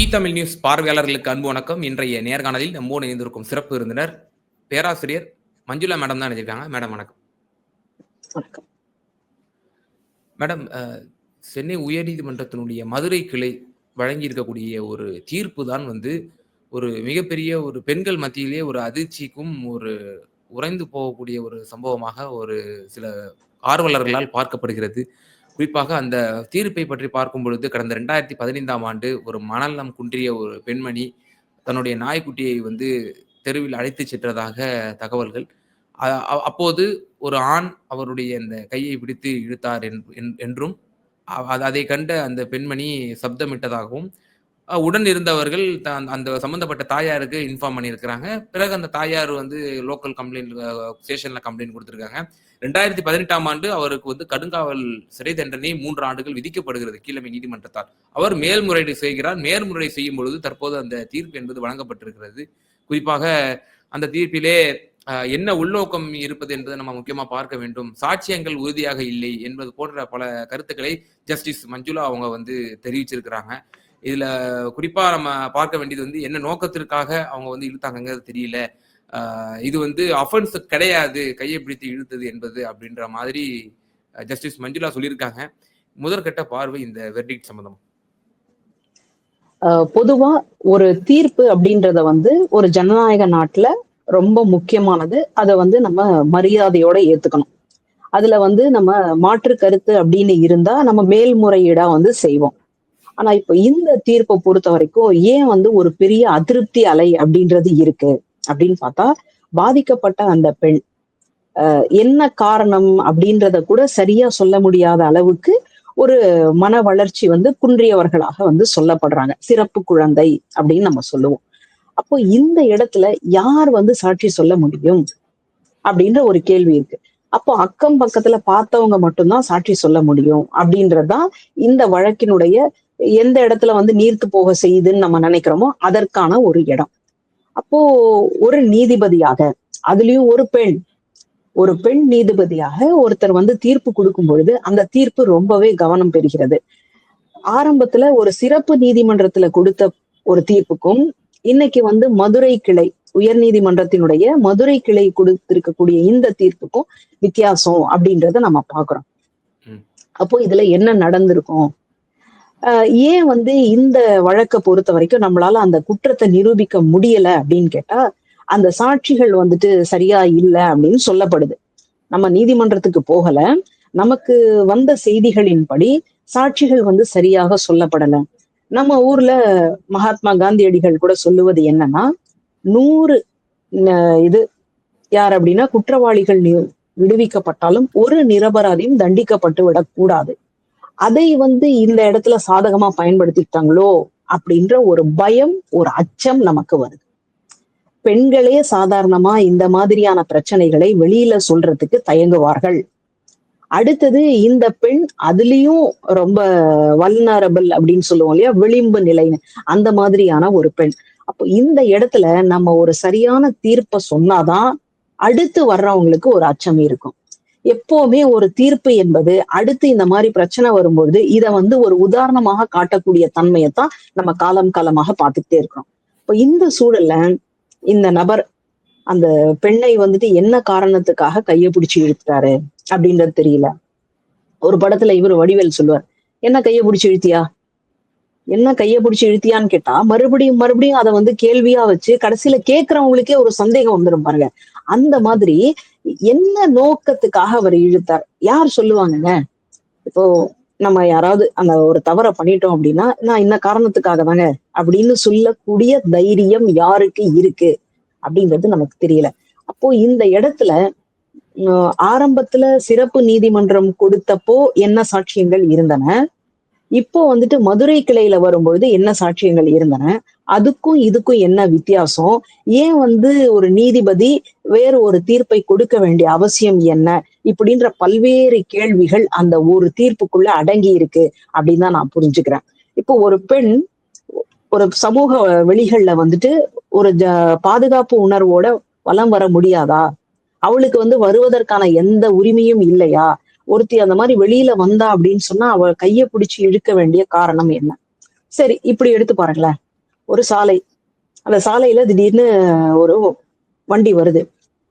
இ Tamil news பார்வையாளர்களுக்கு அன்பு வணக்கம். இன்றைய நேர்காணலில் நம்மோடு இணைந்திருக்கும் சிறப்பு விருந்தினர் பேராசிரியர் மஞ்சுளா மேடம் தான் நினைச்சிருக்காங்க மேடம் வணக்கம். வணக்கம். மேடம் சென்னை உயர்நீதிமன்றத்தினுடைய மதுரை கிளை வழங்கியிருக்கக்கூடிய ஒரு தீர்ப்பு தான் வந்து ஒரு மிகப்பெரிய ஒரு பெண்கள் மத்தியிலே ஒரு அதிர்ச்சிக்கும் ஒரு உறைந்து போகக்கூடிய ஒரு சம்பவமாக ஒரு சில ஆர்வலர்களால் பார்க்கப்படுகிறது. குறிப்பாக அந்த தீர்ப்பை பற்றி பார்க்கும் பொழுது கடந்த ரெண்டாயிரத்தி பதினைந்தாம் ஆண்டு ஒரு மணலம் குன்றிய ஒரு பெண்மணி தன்னுடைய நாய்க்குட்டியை வந்து தெருவில் அழைத்து சென்றதாக தகவல்கள். அப்போது ஒரு ஆண் அவருடைய அந்த கையை பிடித்து இழுத்தார் என்- என்- என்றும் அது- அதை கண்ட அந்த பெண்மணி சப்தமிட்டதாகவும் உடன் இருந்தவர்கள் த- அந்த சம்பந்தப்பட்ட தாயாருக்கு இன்ஃபார்ம் பண்ணியிருக்கிறாங்க. பிறகு அந்த தாயார் வந்து லோக்கல் கம்ப்ளைண்ட் ஸ்டேஷன்ல கம்ப்ளைண்ட் கொடுத்துருக்காங்க. ரெண்டாயிரத்தி பதினெட்டாம் ஆண்டு அவருக்கு வந்து கடுங்காவல் சிறை தண்டனை மூன்று ஆண்டுகள் விதிக்கப்படுகிறது கீழமை நீதிமன்றத்தால். அவர் மேல்முறையீடு செய்கிறார். மேல்முறை செய்யும் பொழுது தற்போது அந்த தீர்ப்பு என்பது வழங்கப்பட்டிருக்கிறது. குறிப்பாக அந்த தீர்ப்பிலே என்ன உள்நோக்கம் இருப்பது என்பதை நம்ம முக்கியமா பார்க்க வேண்டும். சாட்சியங்கள் உறுதியாக இல்லை என்பது போன்ற பல கருத்துக்களை ஜஸ்டிஸ் மஞ்சுளா அவங்க வந்து தெரிவிச்சிருக்கிறாங்க. இதுல குறிப்பா நம்ம பார்க்க வேண்டியது வந்து என்ன நோக்கத்திற்காக அவங்க வந்து இழுத்தாங்கங்கிறது தெரியல. இது வந்து அஃபென்ஸ் கிடையாது கையை பிடித்து இழுத்தது என்பது அப்படின்ற மாதிரி ஜஸ்டிஸ் மஞ்சுளா சொல்லியிருக்காங்க. முதற்கட்ட பார்வை இந்த வெர்டிக்ட் சம்பந்தம். பொதுவா ஒரு தீர்ப்பு அப்படின்றத வந்து ஒரு ஜனநாயக நாட்டுல ரொம்ப முக்கியமானது. அதை வந்து நம்ம மரியாதையோட ஏத்துக்கணும். அதுல வந்து நம்ம மாற்று கருத்து அப்படின்னு இருந்தா நம்ம மேல்முறையீடா வந்து செய்வோம். ஆனா இப்ப இந்த தீர்ப்பை பொறுத்த வரைக்கும் ஏன் வந்து ஒரு பெரிய அதிருப்தி அலை அப்படின்றது இருக்கு? அப்படின்னு பார்த்தா பாதிக்கப்பட்ட அந்த பெண். என்ன காரணம் அப்படின்றத கூட சரியா சொல்ல முடியாத அளவுக்கு ஒரு மன வளர்ச்சி வந்து குன்றியவர்களாக வந்து சொல்லப்படுறாங்க. சிறப்பு குழந்தை அப்படின்னு நம்ம சொல்லுவோம். அப்போ இந்த இடத்துல யார் வந்து சாட்சி சொல்ல முடியும்? அப்படின்ற ஒரு கேள்வி இருக்கு. அப்போ அக்கம் பக்கத்துல பார்த்தவங்க மட்டும்தான் சாட்சி சொல்ல முடியும் அப்படின்றதுதான் இந்த வழக்கினுடைய எந்த இடத்துல வந்து நீர்த்து போக செய்யுதுன்னு நம்ம நினைக்கிறோமோ அதற்கான ஒரு இடம். அப்போ ஒரு நீதிபதியாக அதுலயும் ஒரு பெண். ஒரு பெண் நீதிபதியாக ஒருத்தர் வந்து தீர்ப்பு கொடுக்கும் பொழுது அந்த தீர்ப்பு ரொம்பவே கவனம் பெறுகிறது. ஆரம்பத்துல ஒரு சிறப்பு நீதிமன்றத்துல கொடுத்த ஒரு தீர்ப்புக்கும் இன்னைக்கு வந்து மதுரை கிளை உயர் நீதிமன்றத்தினுடைய மதுரை கிளை கொடுத்திருக்கக்கூடிய இந்த தீர்ப்புக்கும் வித்தியாசம் அப்படின்றத நம்ம பாக்குறோம். அப்போ இதுல என்ன நடந்திருக்கும்? ஏன் வந்து இந்த வழக்கை பொறுத்த வரைக்கும் நம்மளால அந்த குற்றத்தை நிரூபிக்க முடியல அப்படின்னு கேட்டா அந்த சாட்சிகள் வந்துட்டு சரியா இல்லை அப்படின்னு சொல்லப்படுது. நம்ம நீதிமன்றத்துக்கு போகல. நமக்கு வந்த செய்திகளின்படி சாட்சிகள் வந்து சரியாக சொல்லப்படல. நம்ம ஊர்ல மகாத்மா காந்தியடிகள் கூட சொல்லுவது என்னன்னா நூறு இது யார் அப்படின்னா குற்றவாளிகள் நி- விடுவிக்கப்பட்டாலும் ஒரு நிரபராதியும் தண்டிக்கப்பட்டு விடக்கூடாது. அதை வந்து இந்த இடத்துல சாதகமா பயன்படுத்திட்டாங்களோ அப்படின்ற ஒரு பயம் ஒரு அச்சம் நமக்கு வருது. பெண்களே சாதாரணமா இந்த மாதிரியான பிரச்சனைகளை வெளியில சொல்றதுக்கு தயங்குவார்கள். அடுத்தது இந்த பெண் அதுலயும் ரொம்ப வல்னரபிள் அப்படின்னு சொல்லுவோம் இல்லையா? விளிம்பு நிலைன்னு அந்த மாதிரியான ஒரு பெண். அப்போ இந்த இடத்துல நம்ம ஒரு சரியான தீர்ப்பை சொன்னாதான் அடுத்து வர்றவங்களுக்கு ஒரு அச்சம் இருக்கும். எப்பவுமே ஒரு தீர்ப்பு என்பது அடுத்து இந்த மாதிரி பிரச்சனை வரும்பொழுது இதை வந்து ஒரு உதாரணமாக காட்டக்கூடிய தன்மையைத்தான் நம்ம காலம் காலமாக பார்த்துக்கிட்டே இருக்கிறோம். இப்போ இந்த சூழல்ல இந்த நபர் அந்த பெண்ணை வந்துட்டு என்ன காரணத்துக்காக கையை பிடிச்சி இழுத்துட்டாரு அப்படின்றது தெரியல. ஒரு படத்துல இவர் வடிவேல் சொல்லுவார் என்ன கையை பிடிச்சு இழுத்தியா? என்ன கையை பிடிச்சி இழுத்தியான்னு கேட்டா மறுபடியும் மறுபடியும் அதை வந்து கேள்வியா வச்சு கடைசியில கேட்கறவங்களுக்கே ஒரு சந்தேகம் வந்துடும் பாருங்க. அந்த மாதிரி என்ன நோக்கத்துக்காக அவர் இழுத்தார்? யார் சொல்லுவாங்கங்க? இப்போ நம்ம யாராவது அந்த ஒரு தவறை பண்ணிட்டோம் அப்படின்னா நான் இந்த காரணத்துக்காக தாங்க அப்படின்னு சொல்லக்கூடிய தைரியம் யாருக்கு இருக்கு? அப்படிங்கிறது நமக்கு தெரியல. அப்போ இந்த இடத்துல ஆரம்பத்துல சிறப்பு நீதிமன்றம் கொடுத்தப்போ என்ன சாட்சியங்கள் இருந்தன? இப்போ வந்துட்டு மதுரை கிளையில வரும்பொழுது என்ன சாட்சியங்கள் இருந்தன? அதுக்கும் இதுக்கும் என்ன வித்தியாசம்? ஏன் வந்து ஒரு நீதிபதி வேறு ஒரு தீர்ப்பை கொடுக்க வேண்டிய அவசியம் என்ன? இப்படின்ற பல்வேறு கேள்விகள் அந்த ஒரு தீர்ப்புக்குள்ள அடங்கி இருக்கு அப்படின்னு தான் நான் புரிஞ்சுக்கிறேன். இப்போ ஒரு பெண் ஒரு சமூக வெளிகள்ல வந்துட்டு ஒரு ஜ- பாதுகாப்பு உணர்வோட வலம் வர முடியாதா? அவளுக்கு வந்து வருவதற்கான எந்த உரிமையும் இல்லையா? ஒருத்தி அந்த மாதிரி வெளியில வந்தா அப்படின்னு சொன்னா அவ கையை பிடிச்சு இழுக்க வேண்டிய காரணம் என்ன? சரி இப்படி எடுத்து பாருங்களேன். ஒரு சாலை. அந்த சாலையில திடீர்னு ஒரு வண்டி வருது.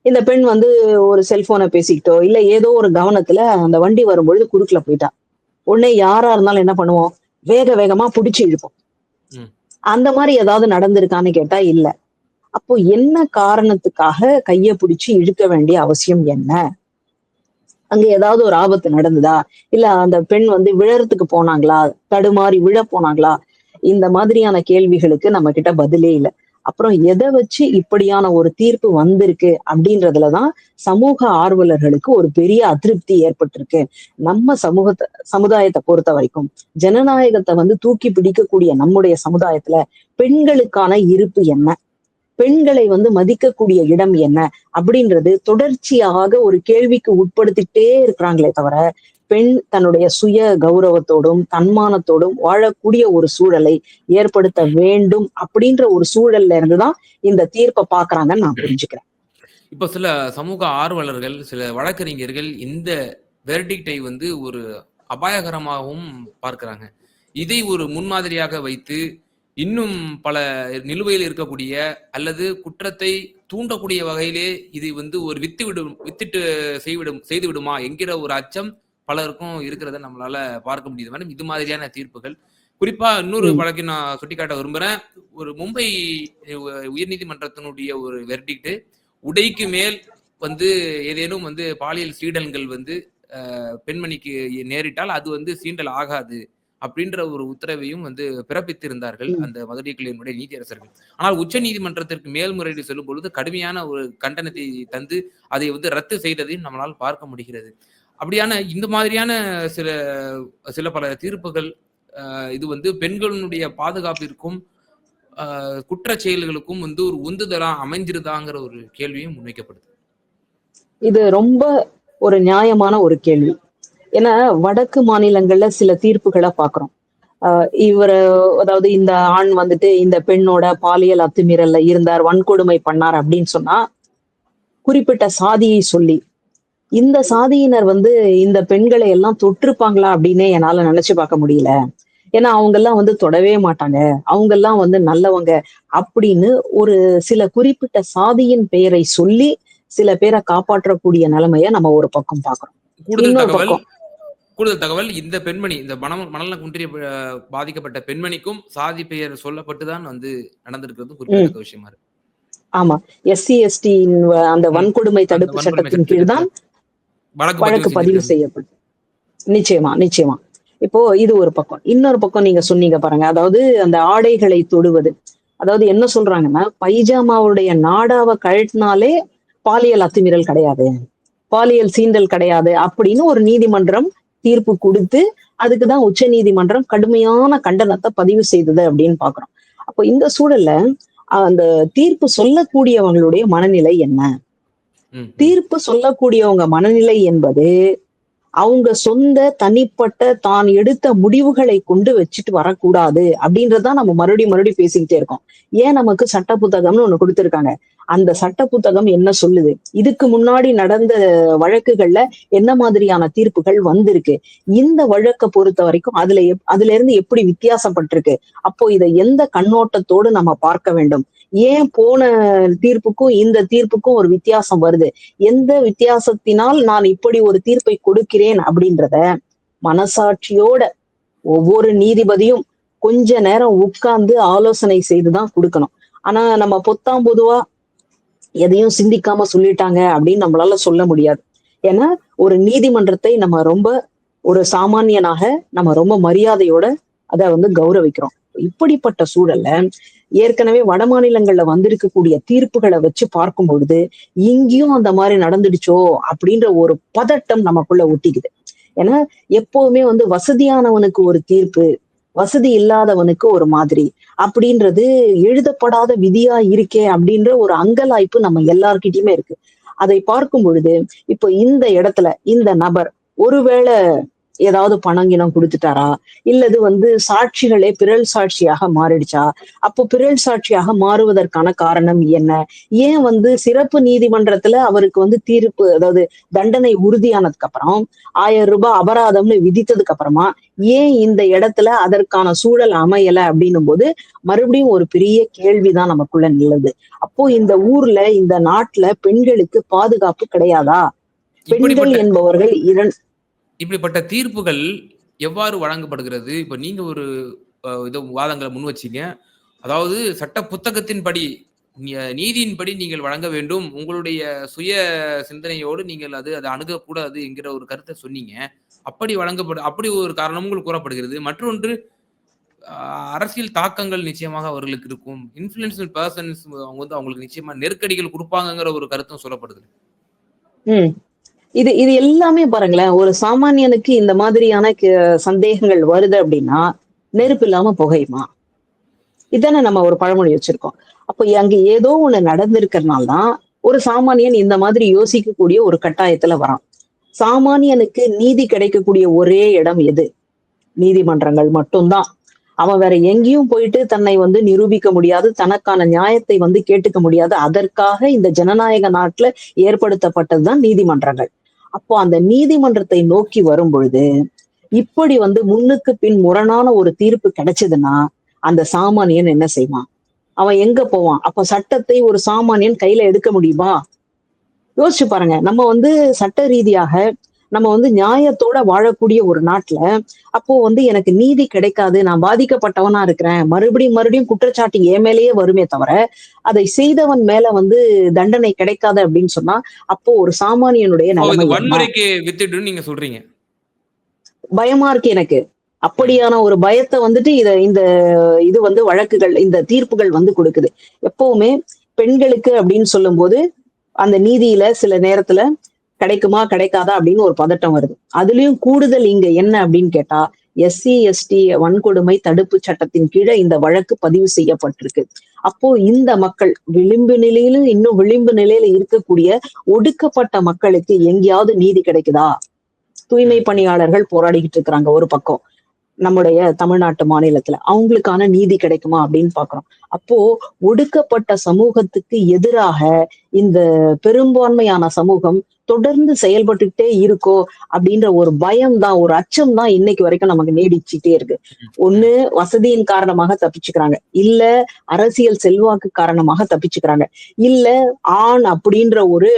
இந்த பெண் வந்து ஒரு செல்போனை பேசிக்கிட்டோ இல்ல ஏதோ ஒரு கவனத்துல அந்த வண்டி வரும்பொழுது குறுக்குல போயிட்டா. உடனே யாரா இருந்தாலும் என்ன பண்ணுவோம்? வேக வேகமா புடிச்சு இழுப்போம். அந்த மாதிரி ஏதாவது நடந்திருக்கான்னு கேட்டா இல்ல. அப்போ என்ன காரணத்துக்காக கைய பிடிச்சு இழுக்க வேண்டிய அவசியம் என்ன? அங்க ஏதாவது ஒரு ஆபத்து நடந்ததா? இல்ல அந்த பெண் வந்து விழறதுக்கு போனாங்களா? தடுமாறி விழ போனாங்களா? இந்த மாதிரியான கேள்விகளுக்கு நம்ம கிட்ட பதிலே இல்லை. அப்புறம் எதை வச்சு இப்படியான ஒரு தீர்ப்பு வந்திருக்கு அப்படின்றதுலதான் சமூக ஆர்வலர்களுக்கு ஒரு பெரிய அதிருப்தி ஏற்பட்டிருக்கு. நம்ம சமூகத்தை சமுதாயத்தை பொறுத்த வரைக்கும் ஜனநாயகத்தை வந்து தூக்கி பிடிக்கக்கூடிய நம்முடைய சமுதாயத்துல பெண்களுக்கான இருப்பு என்ன? பெண்களை வந்து மதிக்கக்கூடிய இடம் என்ன? அப்படின்றது தொடர்ச்சியாக ஒரு கேள்விக்கு உட்படுத்திட்டே இருக்கிறாங்களே தவிர பெண் தன்னுடைய சுய கௌரவத்தோடும் தன்மானத்தோடும் வாழக்கூடிய ஒரு சூழலை ஏற்படுத்த வேண்டும் அப்படின்ற ஒரு சூழல்ல இருந்துதான் இந்த தீர்ப்பை பாக்குறாங்கன்னு நான் புரிஞ்சுக்கிறேன். இப்போ சில சமூக ஆர்வலர்கள் சில வழக்கறிஞர்கள் இந்த வெர்டிக்டை வந்து ஒரு அபாயகரமாகவும் பார்க்கிறாங்க. இதை ஒரு முன்மாதிரியாக வைத்து இன்னும் பல நிலுவையில் இருக்கக்கூடிய அல்லது குற்றத்தை தூண்டக்கூடிய வகையிலே இது வந்து ஒரு வித்து விடும் வித்திட்டு செய்விடும் செய்து விடுமா என்கிற ஒரு அச்சம் பலருக்கும் இருக்கிறத நம்மளால பார்க்க முடியுது. மேடம் இது மாதிரியான தீர்ப்புகள். குறிப்பா இன்னொரு. வழக்கு நான் சுட்டிக்காட்ட விரும்புறேன். ஒரு மும்பை உயர்நீதிமன்றத்தினுடைய ஒரு வெர்டிக்ட் உடைக்கு மேல் வந்து ஏதேனும் வந்து பாலியல் சீடல்கள் வந்து பெண்மணிக்கு நேரிட்டால் அது வந்து சீண்டல் ஆகாது அப்படின்ற ஒரு உத்தரவையும் வந்து பிறப்பித்திருந்தார்கள். அந்த மதுரை கிளையினுடைய நீதியரசர்கள். ஆனால் உச்ச நீதிமன்றத்திற்கு மேல்முறையீடு செல்லும் பொழுது கடுமையான ஒரு கண்டனத்தை தந்து அதை வந்து ரத்து செய்ததையும் நம்மளால் பார்க்க முடிகிறது. அப்படியான இந்த மாதிரியான சில சில பல தீர்ப்புகள் இது வந்து பெண்களுடைய பாதுகாப்பிற்கும் குற்ற செயல்களுக்கும் வந்து ஒரு உந்துதலா அமைஞ்சிருதாங்கிற ஒரு கேள்வியும் முன்வைக்கப்படுது. இது ரொம்ப ஒரு நியாயமான ஒரு கேள்வி. ஏன்னா வடக்கு மாநிலங்கள்ல சில தீர்ப்புகளை பாக்குறோம். இவர் அதாவது இந்த ஆண் வந்துட்டு இந்த பெண்ணோட பாலியல் அத்துமீறல்ல இருந்தார் வன்கொடுமை பண்ணார் அப்படின்னு சொன்னா குறிப்பிட்ட சாதியை சொல்லி இந்த சாதியினர் வந்து இந்த பெண்களை எல்லாம் தொற்றிருப்பாங்களா அப்படின்னே என்னால நினைச்சு பார்க்க முடியல. ஏன்னா அவங்க எல்லாம் வந்து தொடவே மாட்டாங்க. அவங்க எல்லாம் வந்து நல்லவங்க அப்படின்னு ஒரு சில குறிப்பிட்ட சாதியின் பெயரை சொல்லி சில பேரை காப்பாற்றக்கூடிய நிலைமைய நம்ம ஒரு பக்கம் பாக்குறோம் கூடுதல் இன்னொரு தகவல் பக்கம். கூடுதல் தகவல் இந்த பெண்மணி இந்த மனம் மணல குன்றிய பாதிக்கப்பட்ட பெண்மணிக்கும் சாதி பெயர் சொல்லப்பட்டுதான் வந்து நடந்திருக்கிறது குறிப்பிடத்தக்க விஷயமா இருக்கு. ஆமா. எஸ்சி எஸ்டி அந்த. வன்கொடுமை தடுப்பு சட்டத்தின் கீழ் தான் வழக்கு பதிவு. செய்யப்படும் நிச்சயமா நிச்சயமா. இப்போ இது ஒரு பக்கம். இன்னொரு பக்கம் நீங்க சொன்னீங்க பாருங்க. அதாவது அந்த ஆடைகளை தொடுவது. அதாவது என்ன சொல்றாங்கன்னா பைஜாமாவுடைய நாடாவை கழட்டினாலே பாலியல் அத்துமீறல் கிடையாது. பாலியல் சீண்டல் கிடையாது அப்படின்னு ஒரு நீதிமன்றம் தீர்ப்பு கொடுத்து அதுக்குதான் உச்ச நீதிமன்றம் கடுமையான கண்டனத்தை பதிவு செய்தது அப்படின்னு பாக்குறோம் அப்போ இந்த சூழல்ல அந்த தீர்ப்பு சொல்லக்கூடியவங்களுடைய மனநிலை என்ன. தீர்ப்பு சொல்லக்கூடியவங்க மனநிலை என்பது அவங்க சொந்த தனிப்பட்ட தான் எடுத்த முடிவுகளை கொண்டு வச்சுட்டு வரக்கூடாது அப்படின்றதான் நம்ம மறுபடியும் மறுபடியும் பேசிக்கிட்டே இருக்கோம். ஏன் நமக்கு சட்ட புத்தகம்னு ஒண்ணு கொடுத்திருக்காங்க? அந்த சட்ட புத்தகம் என்ன சொல்லுது? இதுக்கு முன்னாடி நடந்த வழக்குகள்ல என்ன மாதிரியான தீர்ப்புகள் வந்திருக்கு? இந்த வழக்கை பொறுத்த வரைக்கும் அதுல எப்- அதுல இருந்து எப்படி வித்தியாசப்பட்டிருக்கு? அப்போ இதை எந்த கண்ணோட்டத்தோடு நம்ம பார்க்க வேண்டும்? ஏன் போன தீர்ப்புக்கும் இந்த தீர்ப்புக்கும் ஒரு வித்தியாசம் வருது? எந்த வித்தியாசத்தினால் நான் இப்படி ஒரு தீர்ப்பை கொடுக்கிறேன் அப்படின்றத மனசாட்சியோட ஒவ்வொரு நீதிபதியும் கொஞ்ச நேரம் உட்கார்ந்து ஆலோசனை செய்துதான் கொடுக்கணும். ஆனா நம்ம பொத்தாம் பொதுவா எதையும் சிந்திக்காம சொல்லிட்டாங்க அப்படின்னு நம்மளால சொல்ல முடியாது. ஏன்னா ஒரு நீதிமன்றத்தை நம்ம ரொம்ப ஒரு சாமானியனாக நம்ம ரொம்ப மரியாதையோட அதை வந்து கௌரவிக்கிறோம். இப்படிப்பட்ட சூழல்ல ஏற்கனவே வட மாநிலங்கள்ல வந்திருக்கக்கூடிய தீர்ப்புகளை வச்சு பார்க்கும் பொழுது இங்கேயும் அந்த மாதிரி நடந்துடுச்சோ அப்படின்ற ஒரு பதட்டம் நமக்குள்ள ஒட்டிக்குது. ஏன்னா எப்பவுமே வந்து வசதியானவனுக்கு ஒரு தீர்ப்பு வசதி இல்லாதவனுக்கு ஒரு மாதிரி. அப்படின்றது எழுதப்படாத விதியா இருக்கே அப்படின்ற ஒரு அங்கலாய்ப்பு நம்ம எல்லார்கிட்டயுமே இருக்கு. அதை பார்க்கும் பொழுது இப்போ இந்த இடத்துல இந்த நபர் ஒருவேளை ஏதாவது பணங்கினம் கொடுத்துட்டாரா? இல்லது வந்து சாட்சிகளே பிறல் சாட்சியாக மாறிடுச்சா? அப்போ பிறல் சாட்சியாக மாறுவதற்கான காரணம் என்ன? ஏன் வந்து சிறப்பு நீதிமன்றத்துல அவருக்கு வந்து தீர்ப்பு அதாவது தண்டனை உறுதியானதுக்கு அப்புறம் ஆயிரம் ரூபாய் அபராதம்னு விதித்ததுக்கு அப்புறமா ஏன் இந்த இடத்துல அதற்கான சூழல் அமையல அப்படின்னும் போது மறுபடியும் ஒரு பெரிய கேள்விதான் நமக்குள்ள நிலவுது. அப்போ இந்த ஊர்ல இந்த நாட்டுல பெண்களுக்கு பாதுகாப்பு கிடையாதா? பெண்கள் என்பவர்கள் இரண்டு இப்படிப்பட்ட தீர்ப்புகள் எவ்வாறு வழங்கப்படுகிறது? இப்ப நீங்க ஒரு இதோ இது வாதங்களை முன் வச்சீங்க. அதாவது சட்ட புத்தகத்தின்படி நீ- நீதியின்படி நீங்கள் வழங்க வேண்டும். உங்களுடைய சுய சிந்தனையோடு நீங்கள் அது அதை அணுகக்கூடாது என்கிற ஒரு கருத்தை சொன்னீங்க. அப்படி வழங்கப்படு அப்படி ஒரு காரணமும் உங்களுக்கு கூறப்படுகிறது. மற்றொன்று அரசியல் தாக்கங்கள் நிச்சயமாக அவர்களுக்கு இருக்கும். இன்ஃபுளுன்சியல் பர்சன்ஸ் அவங்க வந்து அவங்களுக்கு நிச்சயமா நெருக்கடிகள் கொடுப்பாங்கங்கிற ஒரு கருத்தும் சொல்லப்படுது. இது இது எல்லாமே பாருங்களேன் ஒரு சாமானியனுக்கு இந்த மாதிரியான சந்தேகங்கள் வருது அப்படின்னா நெருப்பு இல்லாம புகையுமா? இதானே நம்ம ஒரு பழமொழி வச்சிருக்கோம். அப்போ அங்க ஏதோ ஒண்ணு நடந்திருக்கிறதுனால தான் ஒரு சாமானியன் இந்த மாதிரி யோசிக்கக்கூடிய ஒரு கட்டாயத்துல வரான். சாமானியனுக்கு நீதி கிடைக்கக்கூடிய ஒரே இடம் எது? நீதிமன்றங்கள் மட்டும்தான். அவன் வேற எங்கேயும் போயிட்டு தன்னை வந்து நிரூபிக்க முடியாது தனக்கான நியாயத்தை வந்து கேட்டுக்க முடியாது. அதற்காக இந்த ஜனநாயக நாட்டுல ஏற்படுத்தப்பட்டதுதான் நீதிமன்றங்கள். அப்போ அந்த நீதிமன்றத்தை நோக்கி வரும் பொழுது இப்படி வந்து முன்னுக்கு பின் முரணான ஒரு தீர்ப்பு கிடைச்சதுன்னா அந்த சாமானியன் என்ன செய்வான்? அவன் எங்க போவான்? அப்ப சட்டத்தை ஒரு சாமானியன் கையில எடுக்க முடியுமா? யோசிச்சு பாருங்க. நம்ம வந்து சட்ட ரீதியாக நம்ம வந்து நியாயத்தோட வாழக்கூடிய ஒரு நாட்டுல அப்போ வந்து எனக்கு நீதி கிடைக்காது நான் பாதிக்கப்பட்டவனா இருக்கிறேன் மறுபடியும் மறுபடியும் குற்றச்சாட்டு என் மேலேயே வருமே தவிர அதை செய்தவன் மேல வந்து தண்டனை கிடைக்காது அப்படின்னு சொன்னா அப்போ ஒரு சாமானியனுடைய நிலைமை? வன்முறைக்கு நீங்க சொல்றீங்க? பயமா இருக்கு எனக்கு. அப்படியான ஒரு பயத்தை வந்துட்டு இத இந்த இது வந்து வழக்குகள் இந்த தீர்ப்புகள் வந்து கொடுக்குது. எப்பவுமே பெண்களுக்கு அப்படின்னு சொல்லும்போது அந்த நீதியில சில நேரத்துல கிடைக்குமா கிடைக்காதா அப்படின்னு ஒரு பதட்டம் வருது. அதுலயும் கூடுதல் இங்க என்ன அப்படின்னு கேட்டா எஸ்சி எஸ்டி வன்கொடுமை தடுப்பு சட்டத்தின் கீழே இந்த வழக்கு பதிவு செய்யப்பட்டிருக்கு. அப்போ இந்த மக்கள் விளிம்பு நிலையிலும் இன்னும் விளிம்பு நிலையில இருக்கக்கூடிய ஒடுக்கப்பட்ட மக்களுக்கு எங்கேயாவது நீதி கிடைக்குதா? தூய்மை பணியாளர்கள் போராடிக்கிட்டு இருக்கிறாங்க ஒரு பக்கம். நம்முடைய தமிழ்நாட்டு மாநிலத்துல அவங்களுக்கான நீதி கிடைக்குமா அப்படின்னு பாக்குறோம். அப்போ ஒடுக்கப்பட்ட சமூகத்துக்கு எதிராக இந்த பெரும்பான்மையான சமூகம் தொடர்ந்து செயல்பட்டுக்கிட்டே இருக்கோ அப்படின்ற ஒரு பயம் தான் ஒரு அச்சம் தான் இன்னைக்கு வரைக்கும் நமக்கு நீடிச்சுட்டே இருக்கு. ஒண்ணு வசதியின் காரணமாக தப்பிச்சுக்கிறாங்க. இல்ல அரசியல் செல்வாக்கு காரணமாக தப்பிச்சுக்கிறாங்க. இல்ல ஆண் அப்படின்ற ஒரு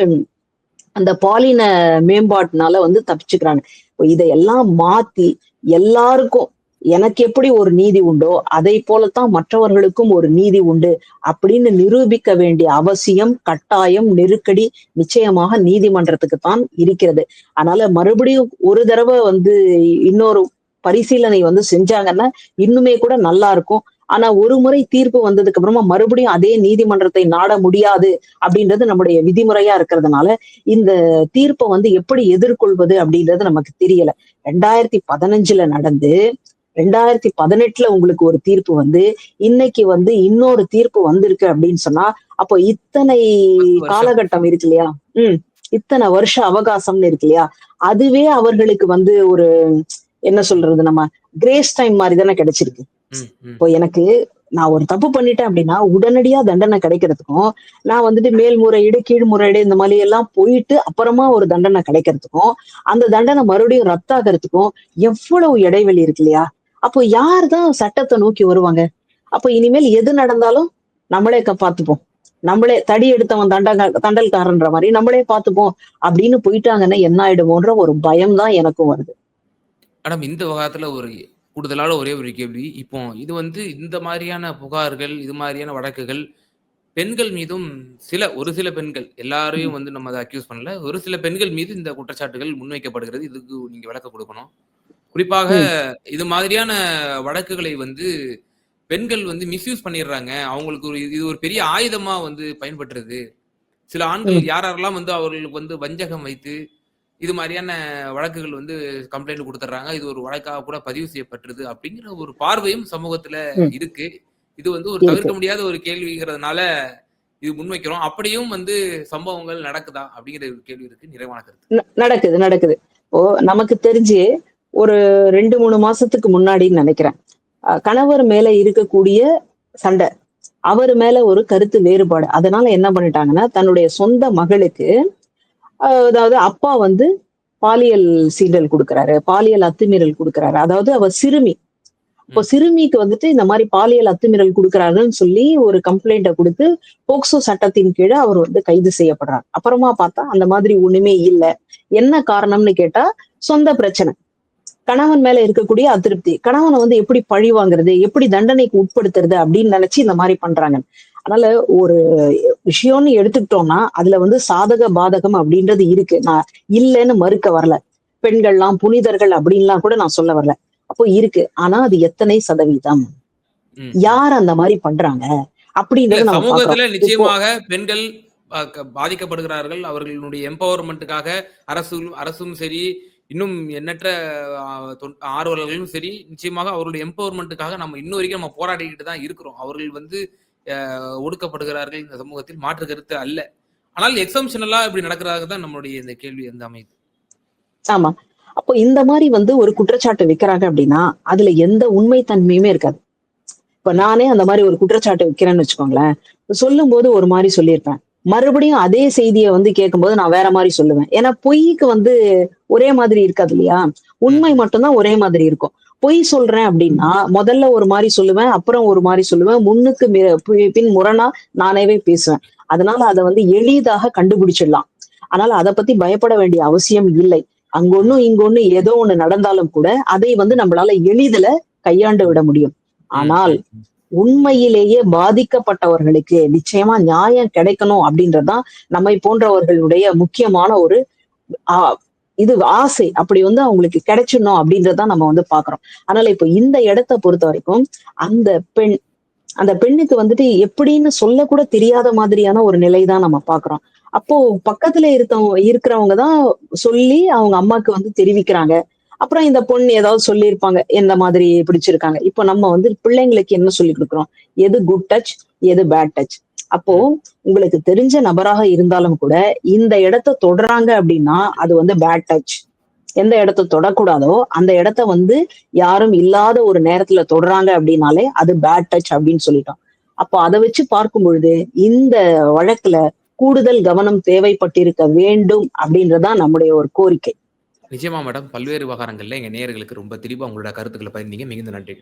அந்த பாலின மேம்பாட்டுனால வந்து தப்பிச்சுக்கிறாங்க. இதையெல்லாம் மாத்தி எல்லாருக்கும் எனக்கு எப்படி ஒரு நீதி உண்டோ அதை போலத்தான் மற்றவர்களுக்கும் ஒரு நீதி உண்டு அப்படின்னு நிரூபிக்க வேண்டிய அவசியம் கட்டாயம் நெருக்கடி நிச்சயமாக நீதிமன்றத்துக்கு தான் இருக்கிறது. அதனால மறுபடியும் ஒரு தடவை வந்து இன்னொரு பரிசீலனை வந்து செஞ்சாங்கன்னா இன்னுமே கூட நல்லா இருக்கும். ஆனா ஒரு முறை தீர்ப்பு வந்ததுக்கு அப்புறமா மறுபடியும் அதே நீதிமன்றத்தை நாட முடியாது அப்படின்றது நம்முடைய விதிமுறையா இருக்கிறதுனால இந்த தீர்ப்பை வந்து எப்படி எதிர்கொள்வது அப்படின்றது நமக்கு தெரியல ரெண்டாயிரத்தி பதினஞ்சுல நடந்து ரெண்டாயிரத்தி பதினெட்டுல உங்களுக்கு ஒரு தீர்ப்பு வந்து இன்னைக்கு வந்து இன்னொரு தீர்ப்பு வந்திருக்கு அப்படின்னு சொன்னா அப்போ இத்தனை. காலகட்டம் இருக்கு இல்லையா உம் இத்தனை வருஷ அவகாசம்னு இருக்கு இல்லையா அதுவே அவர்களுக்கு வந்து ஒரு என்ன சொல்றது நம்ம கிரேஸ் டைம் மாதிரி தானே கிடைச்சிருக்கு. இப்போ எனக்கு நான் ஒரு தப்பு பண்ணிட்டேன் அப்படின்னா உடனடியா தண்டனை கிடைக்கிறதுக்கும் நான் வந்துட்டு மேல்முறையீடு கீழ்முறையீடு இந்த மாதிரி எல்லாம் போயிட்டு அப்புறமா ஒரு தண்டனை கிடைக்கிறதுக்கும் அந்த தண்டனை மறுபடியும் ரத்தாகிறதுக்கும் எவ்வளவு இடைவெளி இருக்கு இல்லையா? அப்போ யார் தான் சட்டத்தை நோக்கி வருவாங்க? அப்போ இனிமேல் எது நடந்தாலும் நம்மளே பார்த்துப்போம். நம்மளே தடி எடுத்தவன் தண்ட தண்டல்காரன்ற மாதிரி நம்மளே பார்த்துப்போம். அப்படின்னு போயிட்டாங்கன்னா என்ன ஆயிடுமோன்ற ஒரு பயம் தான் எனக்கும் வருது. மேடம் இந்த விவகாரத்துல ஒரு கூடுதலான ஒரே ஒரு கேள்வி. இப்போ இது வந்து இந்த மாதிரியான புகார்கள் இது மாதிரியான வழக்குகள் பெண்கள் மீதும் சில ஒரு சில பெண்கள் எல்லாரையும் வந்து நம்ம அதை அக்யூஸ் பண்ணல. ஒரு சில பெண்கள் மீது இந்த குற்றச்சாட்டுகள் முன்வைக்கப்படுகிறது. இதுக்கு நீங்க விளக்கம் கொடுக்கணும். குறிப்பாக இது மாதிரியான வழக்குகளை வந்து பெண்கள் வந்து மிஸ்யூஸ் பண்ணிடுறாங்க. அவங்களுக்கு ஒரு இது ஒரு பெரிய ஆயுதமா வந்து பயன்பட்டுருது. சில ஆண்கள் யார் யாரெல்லாம் வந்து அவர்களுக்கு வந்து வஞ்சகம் வைத்து இது மாதிரியான வழக்குகள் வந்து கம்ப்ளைண்ட் கொடுத்துட்றாங்க இது ஒரு வழக்காக கூட பதிவு செய்யப்பட்டிருது அப்படிங்கிற ஒரு பார்வையும் சமூகத்துல. இருக்கு இது வந்து ஒரு. தவிர்க்க முடியாத ஒரு கேள்விங்கிறதுனால இது முன்வைக்கிறோம் அப்படியும் வந்து சம்பவங்கள் நடக்குதா அப்படிங்கிற ஒரு கேள்வி இருக்கு நிறைவான கருத்து நடக்குது நடக்குது ஓ நமக்கு தெரிஞ்சு ஒரு 2, 3 மாசத்துக்கு முன்னாடின்னு நெனைக்கிறேன். கணவர் மேல இருக்கக்கூடிய சண்டை. அவரு மேல ஒரு கருத்து வேறுபாடு. அதனால என்ன பண்ணிட்டாங்கன்னா, தன்னுடைய சொந்த மகளுக்கு அதாவது அப்பா வந்து பாலியல் சீண்டல் குடுக்குறாரு. பாலியல் அத்துமீறல் குடுக்குறாரு. அதாவது அவ சிறுமி. இப்போ. சிறுமிக்கு வந்துட்டு இந்த மாரி பாலியல் அத்துமீறல் குடுக்குறாருன்னு சொல்லி ஒரு கம்ப்ளைண்ட்ட குடுத்து, போக்சோ சட்டத்தின் கீழ அவர் வந்து கைது செய்யப்படுறார். அப்புறமா பார்த்தா அந்த மாதிரி ஒண்ணுமே இல்ல. என்ன காரணம்னு கேட்டா, சொந்த பிரச்சனை. கணவன் மேல இருக்கக்கூடிய அதிருப்தி. கணவன வந்து எப்படி பழி வாங்குறது? எப்படி தண்டனைக்கு உட்படுத்துறது? அப்படின்னு நெனச்சு இந்த மாரி பண்றாங்க. அதனால ஒரு விஷயம்னு எடுத்துக்கிட்டோம்னா, அதுல வந்து சாதக, பாதகம் அப்படின்றது இருக்கு. நான் இல்லன்னு மறுக்க வரல. பெண்கள்லாம் புனிதர்கள் அப்படின்லாம் கூட நான் சொல்ல வரல. அப்போ இருக்கு. ஆனா அது எத்தனை சதவீதம்? யார் அந்த மாரி பண்றாங்க? அப்படின்றத சமூகத்துல நிச்சயமாக பெண்கள் பாதிக்கப்படுகிறார்கள். அவர்களுடைய எம்பவர்மென்ட்க்காக அரசும் அரசும் சரி, இன்னும் எண்ணற்ற ஆர்வலர்களும் சரி, நிச்சயமாக அவர்களுடைய எம்பவர்மென்ட்க்காக நம்ம இன்ன வரைக்கும் நம்ம போராடிக்கிட்டு தான் இருக்கிறோம். அவர்கள் வந்து ஒடுக்கப்படுகிறார்கள் இந்த சமூகத்தில் மாற்று கருத்து அல்ல. ஆனால் எக்ஸம்ஷனலா இப்படி நடக்கிறதாக தான் நம்மளுடைய இந்த கேள்வி வந்து அமையுது. ஆமா. அப்போ இந்த மாரி வந்து ஒரு குற்றச்சாட்டு வைக்கிறாங்க அப்படின்னா, அதுல எந்த உண்மை தன்மையுமே இருக்காது. இப்ப. நானே அந்த மாரி ஒரு குற்றச்சாட்டு வைக்கிறேன்னு வச்சுக்கோங்களேன். சொல்லும்போது ஒரு மாரி சொல்லியிருப்பேன். மறுபடியும் அதே செய்திய வந்து கேட்கும்போது நான் வேற மாரி சொல்லுவேன். ஏன்னா பொய்க்கு வந்து ஒரே மாதிரி இருக்காது இல்லையா? உண்மை ம். மட்டும் தான் ஒரே மாதிரி இருக்கும். பொய் சொல்றேன் அப்படின்னா, முதல்ல ஒரு மாதிரி சொல்லுவேன். அப்புறம் ஒரு மாதிரி சொல்லுவேன். முன்னுக்கு பின் முரணா நானேவே பேசுவேன். அதனால அத வந்து எளிதாக கண்டுபிடிச்சிடலாம். அதனால அத பத்தி பயப்பட வேண்டிய அவசியம் இல்லை. அங்க இங்கொன்னு ஒண்ணும், இங்க ஏதோ ஒண்ணு நடந்தாலும் கூட, அதை வந்து நம்மளால எளிதில கையாண்டு விட முடியும். ஆனால் உண்மையிலேயே பாதிக்கப்பட்டவர்களுக்கு நிச்சயமா நியாயம் கிடைக்கணும் அப்படின்றதுதான் நம்மை போன்றவர்களுடைய முக்கியமான ஒரு இது ஆசை. அப்படி வந்து அவங்களுக்கு கிடைச்சிடணும் அப்படின்றத நம்ம வந்து பாக்குறோம் அதனால இப்ப இந்த இடத்த பொறுத்த வரைக்கும் அந்த பெண் அந்த பெண்ணுக்கு வந்துட்டு எப்படின்னு சொல்லக்கூட தெரியாத மாதிரியான ஒரு நிலைதான் நம்ம பாக்குறோம் அப்போ பக்கத்துல இருக்கவங்க இருக்கிறவங்க தான் சொல்லி அவங்க அம்மாக்கு வந்து தெரிவிக்கிறாங்க. அப்புறம் இந்த பொண்ணு ஏதாவது சொல்லியிருப்பாங்க. எந்த மாதிரி பிடிச்சிருக்காங்க. இப்போ நம்ம வந்து பிள்ளைங்களுக்கு என்ன சொல்லிக் கொடுக்குறோம் எது குட் டச், எது பேட் டச். அப்போ. உங்களுக்கு தெரிஞ்ச நபராக இருந்தாலும் கூட, இந்த இடத்த தொடுறாங்க அப்படின்னா, அது வந்து பேட் டச். எந்த இடத்த தொடக்கூடாதோ, அந்த இடத்த வந்து யாரும் இல்லாத ஒரு நேரத்துல தொடுறாங்க அப்படின்னாலே, அது பேட் டச் அப்படின்னு சொல்லிட்டோம். அப்போ அத வச்சு பார்க்கும் பொழுது, இந்த வழக்குல கூடுதல் கவனம் தேவைப்பட்டிருக்க வேண்டும் அப்படின்றது தான் நம்முடைய ஒரு கோரிக்கை. நிச்சயமா மேடம். பல்வேறு விவகாரங்கள்ல எங்க நேயர்களுக்கு ரொம்ப தெளிவா உங்களோட கருத்துக்கள பகிர்ந்தீங்க. மிகுந்த நன்றி.